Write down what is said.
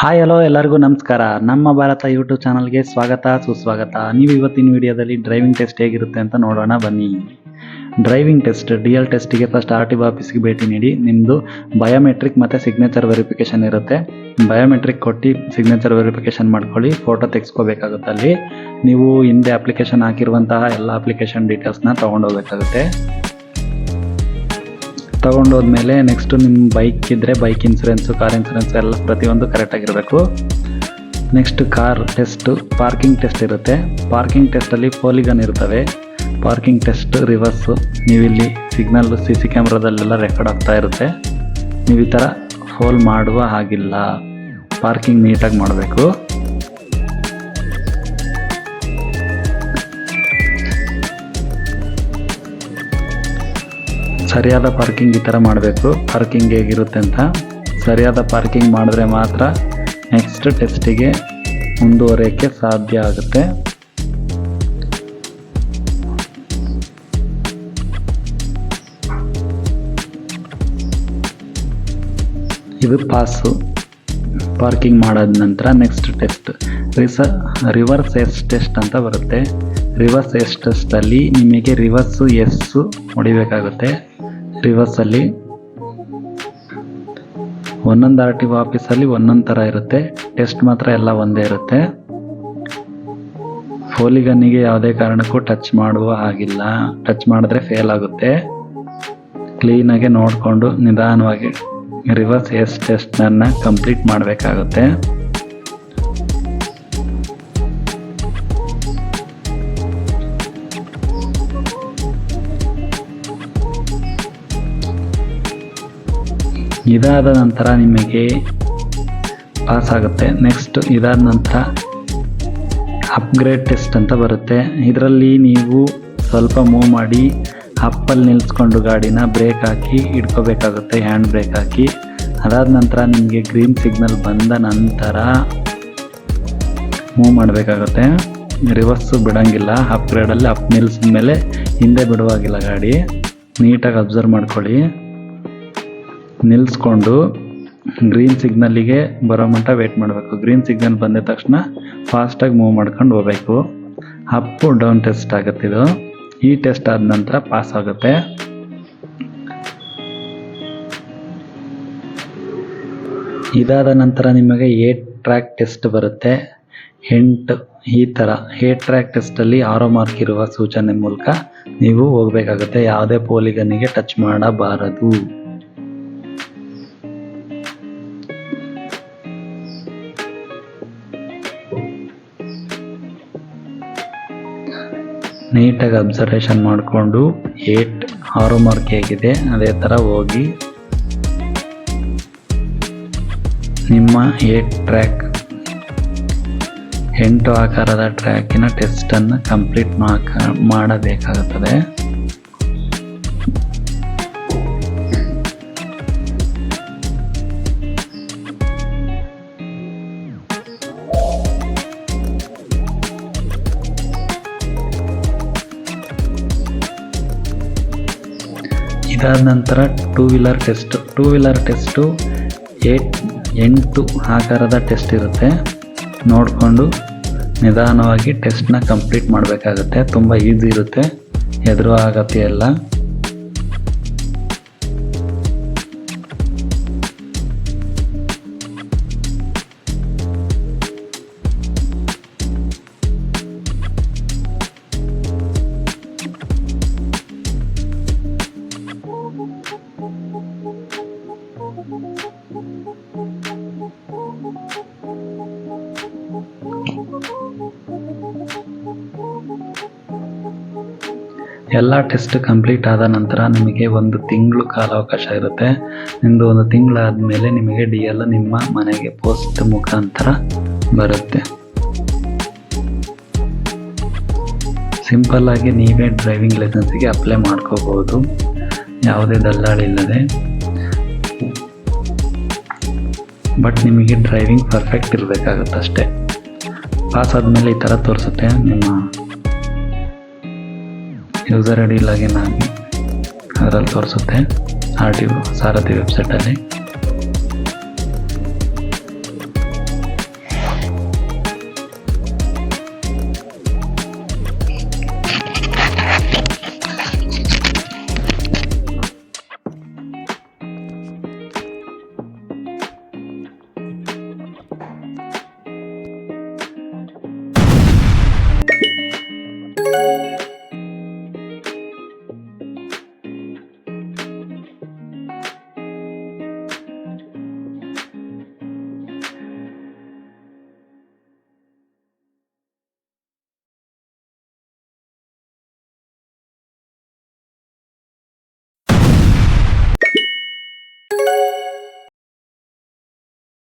Hi hello ಎಲ್ಲರಿಗೂ ನಮಸ್ಕಾರ. ನಮ್ಮ ಭಾರತ ಯೂಟ್ಯೂಬ್ ಚಾನಲ್ಗೆ ಸ್ವಾಗತ, ಸುಸ್ವಾಗತ. ನೀವು ಇವತ್ತಿನ ವಿಡಿಯೋದಲ್ಲಿ ಡ್ರೈವಿಂಗ್ ಟೆಸ್ಟ್ ಹೇಗಿರುತ್ತೆ ಅಂತ ನೋಡೋಣ ಬನ್ನಿ. ಡ್ರೈವಿಂಗ್ ಟೆಸ್ಟ್ ಡಿ ಎಲ್ ಟೆಸ್ಟಿಗೆ ಫಸ್ಟ್ ಆರ್ ಟಿ ಆಫೀಸ್ಗೆ ಭೇಟಿ ನೀಡಿ. ನಿಮ್ಮದು ಬಯೋಮೆಟ್ರಿಕ್ ಮತ್ತು ಸಿಗ್ನೇಚರ್ ವೆರಿಫಿಕೇಷನ್ ಇರುತ್ತೆ. ಬಯೋಮೆಟ್ರಿಕ್ ಕೊಟ್ಟು ಸಿಗ್ನೇಚರ್ ವೆರಿಫಿಕೇಷನ್ ಮಾಡ್ಕೊಳ್ಳಿ ಫೋಟೋ ತೆಗೆಸ್ಕೋಬೇಕಾಗುತ್ತೆ ಅಲ್ಲಿ. ನೀವು ಹಿಂದೆ ಅಪ್ಲಿಕೇಶನ್ ಹಾಕಿರುವಂತಹ ಎಲ್ಲ ಅಪ್ಲಿಕೇಶನ್ ಡೀಟೇಲ್ಸ್ನ ತೊಗೊಂಡೋಗ್ಬೇಕಾಗುತ್ತೆ. ತಗೊಂಡೋದ್ಮೇಲೆ ನೆಕ್ಸ್ಟ್ ನಿಮ್ಮ ಬೈಕ್ ಇದ್ದರೆ ಬೈಕ್ ಇನ್ಸೂರೆನ್ಸು ಕಾರ್ ಇನ್ಸೂರೆನ್ಸ್ ಎಲ್ಲ ಪ್ರತಿಯೊಂದು ಕರೆಕ್ಟಾಗಿರಬೇಕು next car test parking test ಇರುತ್ತೆ. ಪಾರ್ಕಿಂಗ್ ಟೆಸ್ಟಲ್ಲಿ ಪೋಲಿಗನ್ ಇರ್ತವೆ. ಪಾರ್ಕಿಂಗ್ ಟೆಸ್ಟ್ ರಿವರ್ಸು ನೀವಿಲ್ಲಿ ಸಿಗ್ನಲ್ ಸಿ ಸಿ ಕ್ಯಾಮ್ರಾದಲ್ಲೆಲ್ಲ ರೆಕಾರ್ಡ್ ಆಗ್ತಾ ಇರುತ್ತೆ. ನೀವು ಈ ಥರ ಫೋಲ್ ಮಾಡುವ ಹಾಗಿಲ್ಲ. ಪಾರ್ಕಿಂಗ್ ನೀಟಾಗಿ ಮಾಡಬೇಕು. ಸರಿಯಾದ ಪಾರ್ಕಿಂಗ್ ಈ ಥರ ಮಾಡಬೇಕು. ಪಾರ್ಕಿಂಗ್ ಹೇಗಿರುತ್ತೆ ಅಂತ ಸರಿಯಾದ ಪಾರ್ಕಿಂಗ್ ಮಾಡಿದ್ರೆ ಮಾತ್ರ ನೆಕ್ಸ್ಟ್ ಟೆಸ್ಟಿಗೆ ಮುಂದುವರಿಯೋಕ್ಕೆ ಸಾಧ್ಯ ಆಗುತ್ತೆ. ಇದು ಪಾಸು ಪಾರ್ಕಿಂಗ್ ಮಾಡಾದ ನಂತರ ನೆಕ್ಸ್ಟ್ ಟೆಸ್ಟ್ ರಿಸ ರಿವರ್ಸ್ ಎಸ್ ಟೆಸ್ಟ್ ಅಂತ ಬರುತ್ತೆ. ರಿವರ್ಸ್ ಎಸ್ ಟೆಸ್ಟಲ್ಲಿ ನಿಮಗೆ ರಿವರ್ಸು ಎಸ್ಸು ಹೊಡಿಬೇಕಾಗುತ್ತೆ. ರಿವರ್ಸಲ್ಲಿ. ಒಂದೊಂದು ಆರ್ ಟಿ ಒ ಆಫೀಸಲ್ಲಿ ಒಂದೊಂದು ಥರ ಇರುತ್ತೆ. ಟೆಸ್ಟ್ ಮಾತ್ರ ಎಲ್ಲ ಒಂದೇ ಇರುತ್ತೆ. ಫೋಲಿಗನ್ನಿಗೆ ಯಾವುದೇ ಕಾರಣಕ್ಕೂ ಟಚ್ ಮಾಡುವ ಹಾಗಿಲ್ಲ. ಟಚ್ ಮಾಡಿದ್ರೆ ಫೇಲ್ ಆಗುತ್ತೆ. ಕ್ಲೀನಾಗಿ ನೋಡಿಕೊಂಡು ನಿಧಾನವಾಗಿ ರಿವರ್ಸ್ ಎಸ್ ಟೆಸ್ಟನ್ನು ಕಂಪ್ಲೀಟ್ ಮಾಡಬೇಕಾಗುತ್ತೆ. ಇದಾದ ನಂತರ ನಿಮಗೆ ಪಾಸ್ ಆಗುತ್ತೆ ನೆಕ್ಸ್ಟ್ ಇದಾದ ನಂತರ ಅಪ್ಗ್ರೇಡ್ ಟೆಸ್ಟ್ ಅಂತ ಬರುತ್ತೆ. ಇದರಲ್ಲಿ ನೀವು ಸ್ವಲ್ಪ ಮೂವ್ ಮಾಡಿ ಅಪ್ಪಲ್ಲಿ ನಿಲ್ಲಿಸ್ಕೊಂಡು ಗಾಡಿನ ಬ್ರೇಕ್ ಹಾಕಿ ಇಟ್ಕೋಬೇಕಾಗುತ್ತೆ ಹ್ಯಾಂಡ್ ಬ್ರೇಕ್ ಹಾಕಿ. ಅದಾದ ನಂತರ ನಿಮಗೆ ಗ್ರೀನ್ ಸಿಗ್ನಲ್ ಬಂದ ನಂತರ ಮೂವ್ ಮಾಡಬೇಕಾಗುತ್ತೆ. ರಿವರ್ಸು ಬಿಡೋಂಗಿಲ್ಲ. ಅಪ್ಗ್ರೇಡಲ್ಲಿ ಅಪ್ ನಿಲ್ಸಿದ ಮೇಲೆ ಹಿಂದೆ ಬಿಡುವಾಗಿಲ್ಲ ಗಾಡಿ. ನೀಟಾಗಿ ಅಬ್ಸರ್ವ್ ಮಾಡ್ಕೊಳ್ಳಿ. ನಿಲ್ಲಿಸ್ಕೊಂಡು ಗ್ರೀನ್ ಸಿಗ್ನಲ್ಲಿಗೆ ಬರೋ ಮಟ್ಟ ವೇಟ್ ಮಾಡಬೇಕು. ಗ್ರೀನ್ ಸಿಗ್ನಲ್ ಬಂದ ತಕ್ಷಣ ಫಾಸ್ಟಾಗಿ ಮೂವ್ ಮಾಡ್ಕೊಂಡು ಹೋಗ್ಬೇಕು. ಅಪ್ಪು ಡೌನ್ ಟೆಸ್ಟ್ ಆಗುತ್ತೆ ಈ ಟೆಸ್ಟ್ ಆದ ನಂತರ ಪಾಸ್ ಆಗುತ್ತೆ. ಇದಾದ ನಂತರ ನಿಮಗೆ ಏಟ್ ಟ್ರ್ಯಾಕ್ ಟೆಸ್ಟ್ ಬರುತ್ತೆ. ಎಂಟು ಈ ಥರ ಏಟ್ ಟ್ರ್ಯಾಕ್ ಟೆಸ್ಟಲ್ಲಿ ಆರೋ ಮಾರ್ಕ್ ಇರುವ ಸೂಚನೆ ಮೂಲಕ ನೀವು ಹೋಗಬೇಕಾಗುತ್ತೆ. ಯಾವುದೇ ಪೋಲಿಗನಿಗೆ ಟಚ್ ಮಾಡಬಾರದು. ನೀಟಾಗಿ ಅಬ್ಸರ್ವೇಷನ್ ಮಾಡಿಕೊಂಡು ಏಟ್ ಆರು ಮಾರ್ಕ್ ಹೇಗಿದೆ, ಅದೇ ಥರ ಹೋಗಿ. ನಿಮ್ಮ ಏಟ್ ಟ್ರ್ಯಾಕ್ ಎಂಟು ಆಕಾರದ ಟ್ರ್ಯಾಕಿನ ಟೆಸ್ಟನ್ನು ಕಂಪ್ಲೀಟ್ ಮಾಡಬೇಕಾಗುತ್ತದೆ. ಇದಾದ ನಂತರ two wheeler test two wheeler test eight, ಎಂಟು ಆಕಾರದ ಟೆಸ್ಟ್ ಇರುತ್ತೆ. ನೋಡಿಕೊಂಡು ನಿಧಾನವಾಗಿ ಟೆಸ್ಟ್ನ ಕಂಪ್ಲೀಟ್ ಮಾಡಬೇಕಾಗುತ್ತೆ. ತುಂಬ ಈಸಿ ಇರುತ್ತೆ. ಎದುರು ಆಗತ್ತೆ ಎಲ್ಲ. ಎಲ್ಲ ಟೆಸ್ಟ್ ಕಂಪ್ಲೀಟ್ ಆದ ನಂತರ ನಿಮಗೆ ಒಂದು ತಿಂಗಳು ಕಾಲಾವಕಾಶ ಇರುತ್ತೆ. ನಿಮ್ಮದು ಒಂದು ತಿಂಗಳಾದಮೇಲೆ ನಿಮಗೆ ಡಿ ಎಲ್ ನಿಮ್ಮ ಮನೆಗೆ ಪೋಸ್ಟ್ ಮುಖಾಂತರ ಬರುತ್ತೆ. ಸಿಂಪಲ್ ಆಗಿ ನೀವೇ ಡ್ರೈವಿಂಗ್ ಲೈಸೆನ್ಸಿಗೆ ಅಪ್ಲೈ ಮಾಡ್ಕೋಬಹುದು. ಯಾವುದೇ ದಲ್ಲಾಳಿ ಇಲ್ಲದೆ. ಬಟ್ ನಿಮಗೆ ಡ್ರೈವಿಂಗ್ ಪರ್ಫೆಕ್ಟ್ ಇರಬೇಕಾಗುತ್ತೆ ಅಷ್ಟೇ ಪಾಸ್ ಆದಮೇಲೆ ಈ ಥರ ತೋರಿಸುತ್ತೆ ನಿಮ್ಮ ಯೂಸರ್ ಐ ಡಿ ಲಾಗಿನ್ ಆಗಿ ಅದರಲ್ಲಿ ತೋರಿಸುತ್ತೆ ಆರ್ ಟಿ ಒ ಸಾರಥಿ ವೆಬ್ಸೈಟಲ್ಲಿ